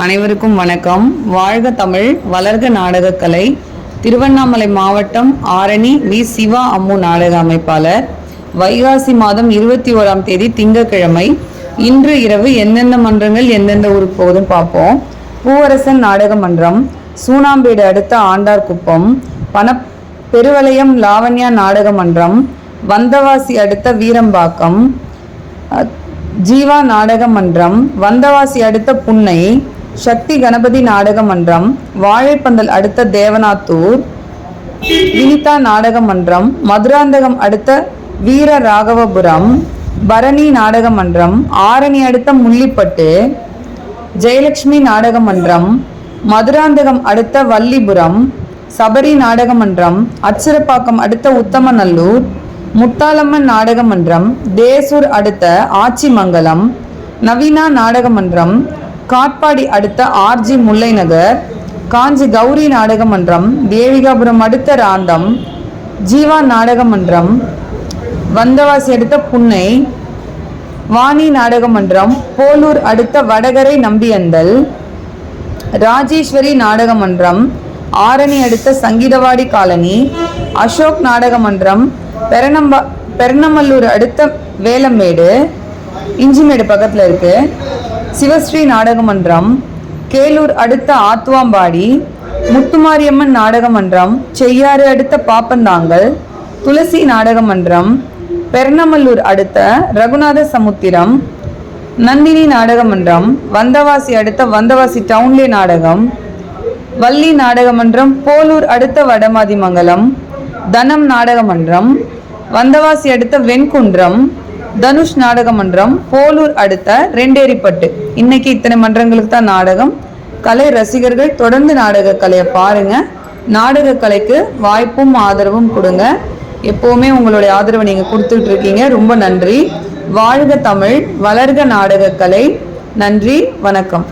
அனைவருக்கும் வணக்கம். வாழ்க தமிழ் வளர்க நாடகக்கலை. திருவண்ணாமலை மாவட்டம் ஆரணி வி. சிவா அம்மு நாடக அமைப்பாளர். வைகாசி மாதம் இருபத்தி ஓராம் தேதி திங்கட்கிழமை. இன்று இரவு எந்தெந்த மன்றங்கள் எந்தெந்த ஊருக்கு போகுதுன்னு பார்ப்போம். பூவரசன் நாடக மன்றம் சூனாம்பேடு அடுத்த ஆண்டார்குப்பம் பண பெருவளையம் லாவண்யா நாடக மன்றம் வந்தவாசி அடுத்த வீரம்பாக்கம். ஜீவா நாடக மன்றம் வந்தவாசி அடுத்த புன்னை. சக்தி கணபதி நாடக மன்றம் வாழைப்பந்தல் அடுத்த தேவனாத்தூர் வினிதா நாடக மன்றம் மதுராந்தகம் அடுத்த வீர ராகவபுரம் பரணி நாடக மன்றம் ஆரணி அடுத்த முள்ளிப்பட்டு ஜெயலட்சுமி நாடக மன்றம் மதுராந்தகம் அடுத்த வள்ளிபுரம் சபரி நாடக மன்றம் அச்சிரப்பாக்கம் அடுத்த உத்தமநல்லூர் முத்தாலம்மன் நாடக மன்றம் தேசூர் அடுத்த ஆச்சிமங்கலம் நவீனா நாடக மன்றம் காட்பாடி அடுத்த ஆர்ஜி முல்லைநகர் காஞ்சி கௌரி நாடக மன்றம் தேவிகாபுரம் அடுத்த ராந்தம் ஜீவா நாடக மன்றம் வந்தவாசி அடுத்த புன்னை வாணி நாடக மன்றம் போலூர் அடுத்த வடகரை நம்பியந்தல் ராஜேஸ்வரி நாடக மன்றம் ஆரணி அடுத்த சங்கீதவாடி காலனி அசோக் நாடக மன்றம் பெரணம்பா பெரணமல்லூர் அடுத்த வேலமேடு இஞ்சிமேடு பக்கத்தில் இருக்குது சிவஸ்ரீ நாடகமன்றம் கேலூர் அடுத்த ஆத்துவாம்பாடி முத்துமாரியம்மன் நாடகமன்றம் செய்யாறு அடுத்த பாப்பந்தாங்கல் துளசி நாடகமன்றம் பெர்ணமல்லூர் அடுத்த ரகுநாத சமுத்திரம் நந்தினி நாடகமன்றம் வந்தவாசி அடுத்த வந்தவாசி டவுன்லே நாடகம் வள்ளி நாடகமன்றம் போலூர் அடுத்த வடமாதிமங்கலம் தனம் நாடகமன்றம் வந்தவாசி அடுத்த வெண்குன்றம் தனுஷ் நாடக மன்றம் போலூர் அடுத்த ரெண்டேரிப்பட்டு. இன்னைக்கு இத்தனை மன்றங்களுக்கு தான் நாடகம். கலை ரசிகர்கள் தொடர்ந்து நாடக கலையை பாருங்க. நாடக கலைக்கு வாய்ப்பும் ஆதரவும் கொடுங்க. எப்பவுமே உங்களுடைய ஆதரவை நீங்க கொடுத்துட்டு இருக்கீங்க. ரொம்ப நன்றி. வாழ்க தமிழ் வளர்க நாடக கலை. நன்றி வணக்கம்.